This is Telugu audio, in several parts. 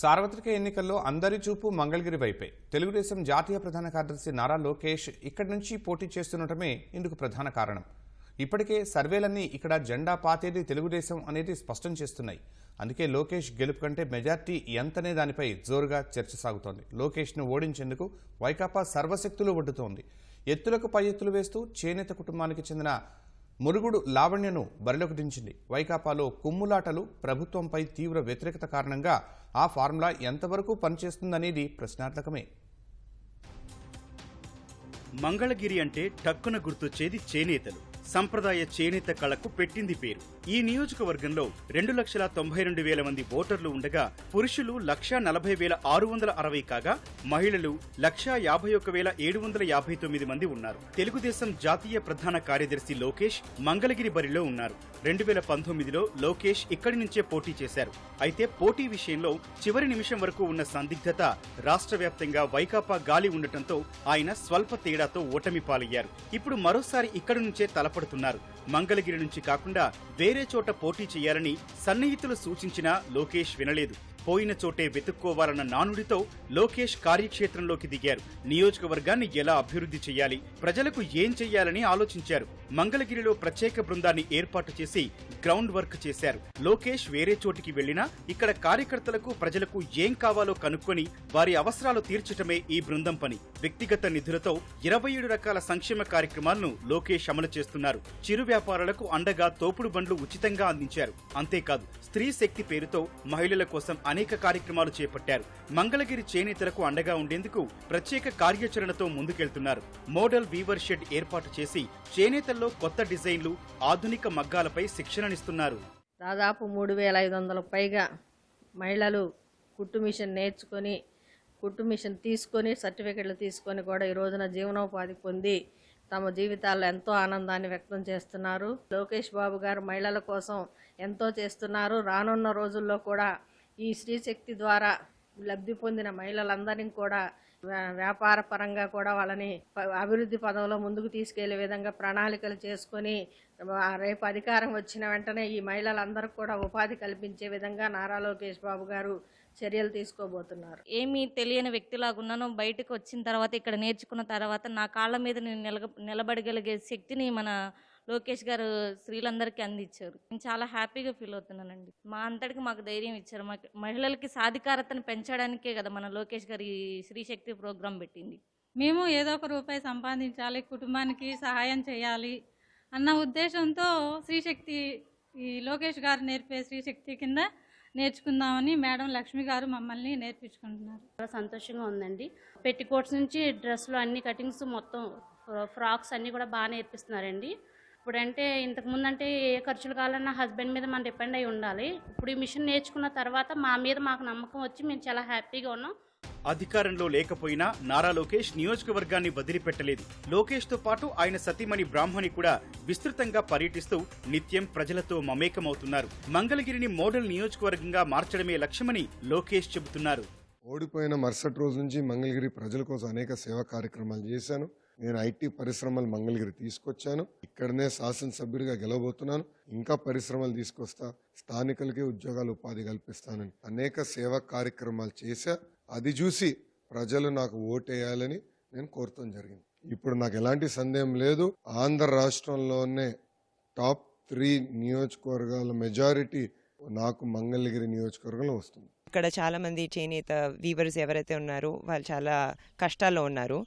సార్వత్రిక ఎన్నికల్లో అందరి చూపు మంగళగిరి వైపే తెలుగుదేశం జాతీయ ప్రధాన కార్యదర్శి నారా లోకేష్ ఇక్కడి నుంచి పోటీ చేస్తుండటమే ఇందుకు ప్రధాన కారణం. ఇప్పటికే సర్వేలన్నీ ఇక్కడ జెండా పాతేది తెలుగుదేశం అనేది స్పష్టం చేస్తున్నాయి. అందుకే లోకేష్ గెలుపు కంటే మెజార్టీ ఎంతనే దానిపై జోరుగా చర్చ సాగుతోంది. లోకేష్ను ఓడించేందుకు వైకాపా సర్వశక్తులు ఒడ్డుతోంది. ఎత్తులకు పై ఎత్తులు వేస్తూ చేనేత కుటుంబానికి చెందిన మురుగుడు లావణ్యను బరిలోకి దించింది వైకాపాలో కుమ్ములాటలు ప్రభుత్వంపై తీవ్ర వ్యతిరేకత కారణంగా ఆ ఫార్ములా ఎంతవరకు పనిచేస్తుందనేది ప్రశ్నార్థకమే. మంగళగిరి అంటే టక్కున గుర్తొచ్చేది చేనేతలు. సంప్రదాయ చేనేత కళకు పెట్టింది పేరు. ఈ నియోజకవర్గంలో రెండు లక్షల తొంభై రెండు వేల మంది ఓటర్లు ఉండగా పురుషులు లక్షా నలభై వేల ఆరు వందల అరవై కాగా మహిళలు లక్షా యాభై ఒక వేల ఏడు వందల యాభై తొమ్మిది మంది ఉన్నారు. తెలుగుదేశం జాతీయ ప్రధాన కార్యదర్శి లోకేష్ మంగళగిరి బరిలో ఉన్నారు. రెండు వేల పంతొమ్మిదిలో లోకేష్ ఇక్కడి నుంచే పోటీ చేశారు. అయితే పోటీ విషయంలో చివరి నిమిషం వరకు ఉన్న సందిగ్ధత రాష్ట్ర వ్యాప్తంగా వైకాపా గాలి ఉండటంతో ఆయన స్వల్ప తేడాతో ఓటమి పాలయ్యారు. ఇప్పుడు మరోసారి ఇక్కడి నుంచే తలపడుతున్నారు మంగళగిరి నుంచి కాకుండా వేరే చోట పోటీ చేయాలని సన్నిహితులు సూచించినా లోకేష్ వినలేదు. పోయిన చోటే వెతుక్కోవాలన్న నానుడితో లోకేష్ కార్యక్షేత్రంలోకి దిగారు. నియోజకవర్గాన్ని ఎలా అభివృద్ధి చేయాలి? ప్రజలకు ఏం చెయ్యాలని ఆలోచించారు. మంగళగిరిలో ప్రత్యేక బృందాన్ని ఏర్పాటు చేసి గ్రౌండ్ వర్క్ చేశారు. లోకేష్ వేరే చోటికి వెళ్ళినా ఇక్కడ కార్యకర్తలకు ప్రజలకు ఏం కావాలో కనుక్కొని వారి అవసరాలు తీర్చటమే ఈ బృందం పని. వ్యక్తిగత నిధులతో ఇరవై ఏడు రకాల సంక్షేమ కార్యక్రమాలను లోకేష్ అమలు చేస్తున్నారు. చిరు వ్యాపారాలకు అండగా తోపుడు బండ్లు ఉచితంగా అందించారు. అంతేకాదు స్త్రీ శక్తి పేరుతో మహిళల కోసం అనేక కార్యక్రమాలు చేపట్టారు. మంగళగిరి చేనేతలకు అండగా ఉండేందుకు ప్రత్యేక కార్యాచరణతో ముందుకెళ్తున్నారు. మోడల్ వీవర్ షెడ్ ఏర్పాటు చేసి చేనేతల్లో కొత్త డిజైన్లు ఆధునిక మగ్గాలపై శిక్షణనిస్తున్నారు. దాదాపు మూడు వేల ఐదు వందల పైగా మహిళలు కుట్టు మిషన్ నేర్చుకొని కుట్టు మిషన్ తీసుకొని సర్టిఫికెట్లు తీసుకొని కూడా ఈ రోజున జీవనోపాధి పొంది తమ జీవితాల్లో ఎంతో ఆనందాన్ని వ్యక్తం చేస్తున్నారు. లోకేష్ బాబు గారు మహిళల కోసం ఎంతో చేస్తున్నారు. రానున్న రోజుల్లో కూడా ఈ స్త్రీశక్తి ద్వారా లబ్ధి పొందిన మహిళలందరినీ కూడా వ్యా- వ్యాపార పరంగా కూడా వాళ్ళని ప- అభివృద్ధి పదంలో ముందుకు తీసుకెళ్ళే విధంగా ప్రణాళికలు చేసుకొని రేపు అధికారం వచ్చిన వెంటనే ఈ మహిళలందరికీ కూడా ఉపాధి కల్పించే విధంగా నారా లోకేష్ బాబు గారు చర్యలు తీసుకోబోతున్నారు. ఏమీ తెలియని వ్యక్తిలాగా ఉన్నాను బయటకు వచ్చిన తర్వాత ఇక్కడ నేర్చుకున్న తర్వాత నా కాళ్ళ మీద నేను నిలగ నిలబడగలిగే శక్తిని మన లోకేష్ గారు స్త్రీలందరికీ అందించారు. నేను చాలా హ్యాపీగా ఫీల్ అవుతున్నానండి. మా అంతటికి మాకు ధైర్యం ఇచ్చారు. మాకు మహిళలకి సాధికారతను పెంచడానికే కదా మన లోకేష్ గారు ఈ స్త్రీశక్తి ప్రోగ్రాం పెట్టింది. మేము ఏదో ఒక రూపాయి సంపాదించాలి కుటుంబానికి సహాయం చేయాలి అన్న ఉద్దేశంతో శ్రీశక్తి ఈ లోకేష్ గారు నేర్పే శ్రీశక్తి కింద నేర్చుకుందామని మేడం లక్ష్మి గారు మమ్మల్ని నేర్పించుకుంటున్నారు. చాలా సంతోషంగా ఉందండి. పెట్టికోట్స్ నుంచి డ్రెస్సులు అన్ని కటింగ్స్ మొత్తం ఫ్రా- ఫ్రాక్స్ అన్నీ కూడా బాగా నేర్పిస్తున్నారండి. ఇప్పుడంటే ఇంతకు ముందు అంటే ఏ ఖర్చులు కావాలన్నా హస్బెండ్ మీద మనం డిపెండ్ అయి ఉండాలి. ఇప్పుడు ఈ మిషన్ నేర్చుకున్న తర్వాత మా మీద మాకు నమ్మకం వచ్చి మేము చాలా హ్యాపీగా ఉన్నాం. అధికారంలో లేకపోయినా నారా లోకేష్ నియోజకవర్గాన్ని వదిలిపెట్టలేదు. లోకేష్తో పాటు ఆయన సతీమణి బ్రాహ్మణి కూడా విస్తృతంగా పర్యటిస్తూ నిత్యం ప్రజలతో మమేకమవుతున్నారు. మంగళగిరిని మోడల్ నియోజకవర్గంగా మార్చడమే లక్ష్యమని లోకేష్ చెబుతున్నారు. ఓడిపోయిన మరుసటి రోజు నుంచి మంగళగిరి ప్రజల కోసం అనేక సేవా కార్యక్రమాలు చేశాను. నేను ఐటీ పరిశ్రమలు మంగళగిరి తీసుకొచ్చాను. ఇక్కడనే శాసనసభ్యుడిగా గెలవబోతున్నాను. ఇంకా పరిశ్రమలు తీసుకొస్తా స్థానికులకే ఉద్యోగాలు ఉపాధి కల్పిస్తానని అనేక సేవా కార్యక్రమాలు చేశా. అది చూసి ప్రజలు నాకు ఓటేయాలని నేను కోరటం జరిగింది. ఇప్పుడు నాకు ఎలాంటి సందేహం లేదు. ఆంధ్ర రాష్ట్రంలోనే టాప్ త్రీ నియోజకవర్గాల మెజారిటీ నాకు మంగళగిరి నియోజకవర్గంలో వస్తుంది. ఇక్కడ చాలా మంది చేనేత వీవర్స్ ఎవరైతే ఉన్నారో వాళ్ళు చాలా కష్టాల్లో ఉన్నారు.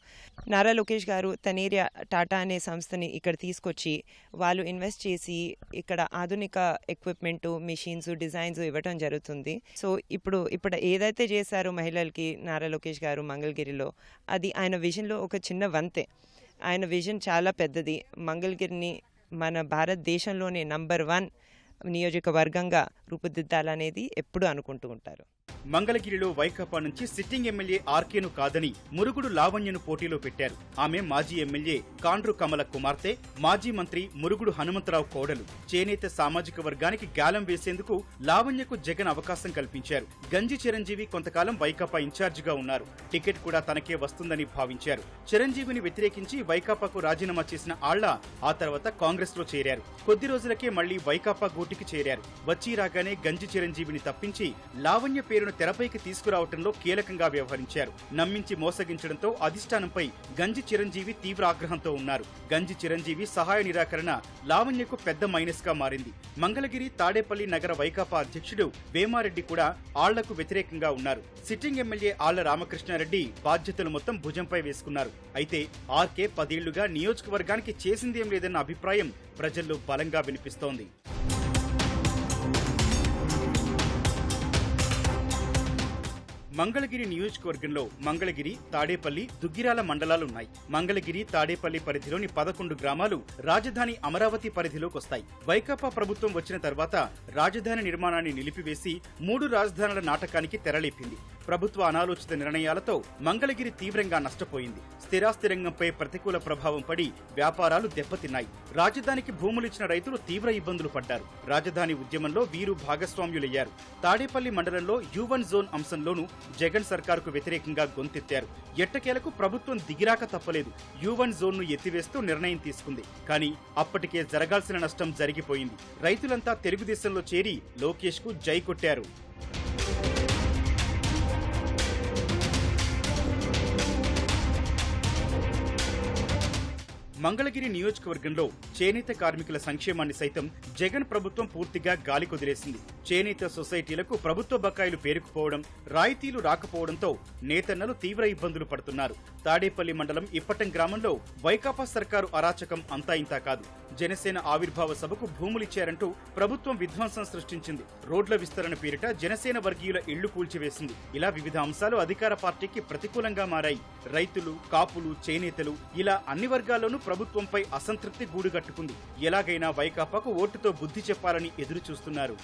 నారా లోకేష్ గారు తనేరియా టాటా అనే సంస్థని ఇక్కడ తీసుకొచ్చి వాళ్ళు ఇన్వెస్ట్ చేసి ఇక్కడ ఆధునిక ఎక్విప్మెంట్ మిషన్స్ డిజైన్స్ ఇవ్వటం జరుగుతుంది. సో ఇప్పుడు ఇప్పుడు ఏదైతే చేశారో మహిళలకి నారా లోకేష్ గారు మంగళగిరిలో అది ఆయన విజన్లో ఒక చిన్న వంతే. ఆయన విజన్ చాలా పెద్దది. మంగళగిరిని మన భారతదేశంలోనే నంబర్ వన్ నియోజకవర్గంగా రూపుదిద్దాలనేది ఎప్పుడూ అనుకుంటూ ఉంటారు. మంగళగిరిలో వైకాపా నుంచి సిట్టింగ్ ఎమ్మెల్యే ఆర్కేను కాదని మురుగుడు లావణ్యను పోటీలో పెట్టారు. ఆమె మాజీ ఎమ్మెల్యే కాండ్రు కమల కుమార్తె మాజీ మంత్రి మురుగుడు హనుమంతరావు కోడలు. చేనేత సామాజిక వర్గానికి గాలం వేసేందుకు లావణ్యకు జగన్ అవకాశం కల్పించారు. గంజి చిరంజీవి కొంతకాలం వైకాపా ఇన్ఛార్జిగా ఉన్నారు. టికెట్ కూడా తనకే వస్తుందని భావించారు. చిరంజీవిని వ్యతిరేకించి వైకాపాకు రాజీనామా చేసిన ఆళ్ళ ఆ తర్వాత కాంగ్రెస్లో చేరారు. కొద్ది రోజులకే మళ్ళీ వైకాపా గూటికి చేరారు. వచ్చిరాక రాగానే గంజి చిరంజీవిని తప్పించి లావణ్య పేరును తెరపైకి తీసుకురావటంలో కీలకంగా వ్యవహరించారు. నమ్మించి మోసగించడంతో అధిష్టానంపై గంజి చిరంజీవి తీవ్ర ఆగ్రహంతో ఉన్నారు. గంజి చిరంజీవి సహాయ నిరాకరణ లావణ్యకు పెద్ద మైనస్గా మారింది. మంగళగిరి తాడేపల్లి నగర వైకాపా అధ్యక్షుడు వేమారెడ్డి కూడా ఆళ్ళకు వ్యతిరేకంగా ఉన్నారు. సిట్టింగ్ ఎమ్మెల్యే ఆళ్ళ రామకృష్ణారెడ్డి బాధ్యతలు మొత్తం భుజంపై వేసుకున్నారు. అయితే ఆర్కే పదేళ్ళుగా నియోజకవర్గానికి చేసిందేం లేదన్న అభిప్రాయం ప్రజల్లో బలంగా వినిపిస్తోంది. మంగళగిరి నియోజకవర్గంలో మంగళగిరి తాడేపల్లి దుగ్గిరాల మండలాలున్నాయి. మంగళగిరి తాడేపల్లి పరిధిలోని పదకొండు గ్రామాలు రాజధాని అమరావతి పరిధిలోకి వస్తాయి. వైకాపా ప్రభుత్వం వచ్చిన తర్వాత రాజధాని నిర్మాణాన్ని నిలిపివేసి మూడు రాజధానుల నాటకానికి తెరలేపింది. ప్రభుత్వ అనాలోచిత నిర్ణయాలతో మంగళగిరి తీవ్రంగా నష్టపోయింది. స్థిరాస్తి రంగంపై ప్రతికూల ప్రభావం పడి వ్యాపారాలు దెబ్బతిన్నాయి. రాజధానికి భూములిచ్చిన రైతులు తీవ్ర ఇబ్బందులు పడ్డారు. రాజధాని ఉద్యమంలో వీరు భాగస్వామ్యులయ్యారు. తాడేపల్లి మండలంలో యూవన్ జోన్ అంశంలోనూ జగన్ సర్కారుకు వ్యతిరేకంగా గొంతెత్తారు. ఎట్టకేలకు ప్రభుత్వం దిగిరాక తప్పలేదు. యూవన్ జోన్ను ఎత్తివేస్తూ నిర్ణయం తీసుకుంది. కానీ అప్పటికే జరగాల్సిన నష్టం జరిగిపోయింది. రైతులంతా తెలుగుదేశంలో చేరి లోకేష్కు జై కొట్టారు. మంగళగిరి నియోజకవర్గంలో చేనేత కార్మికుల సంక్షేమాన్ని సైతం జగన్ ప్రభుత్వం పూర్తిగా గాలి కుదిరేసింది చేనేత సొసైటీలకు ప్రభుత్వ బకాయిలు పేరుకుపోవడం రాయితీలు రాకపోవడంతో నేతన్నలు తీవ్ర ఇబ్బందులు పడుతున్నారు. తాడేపల్లి మండలం ఇప్పటం గ్రామంలో వైకాపా సర్కారు అరాచకం అంతా ఇంతా కాదు. జనసేన ఆవిర్భావ సభకు భూములిచ్చారంటూ ప్రభుత్వం విధ్వంసం సృష్టించింది. రోడ్ల విస్తరణ పేరిట జనసేన వర్గీయుల ఇళ్ళు కూల్చివేసింది. ఇలా వివిధ అంశాలు అధికార పార్టీకి ప్రతికూలంగా మారాయి. రైతులు కాపులు చేనేతలు ఇలా అన్ని వర్గాల్లోనూ ప్రభుత్వంపై అసంతృప్తి గూడుగట్టుకుంది. ఎలాగైనా వైకాపాకు ఓటుతో బుద్ధి చెప్పాలని ఎదురు చూస్తున్నారు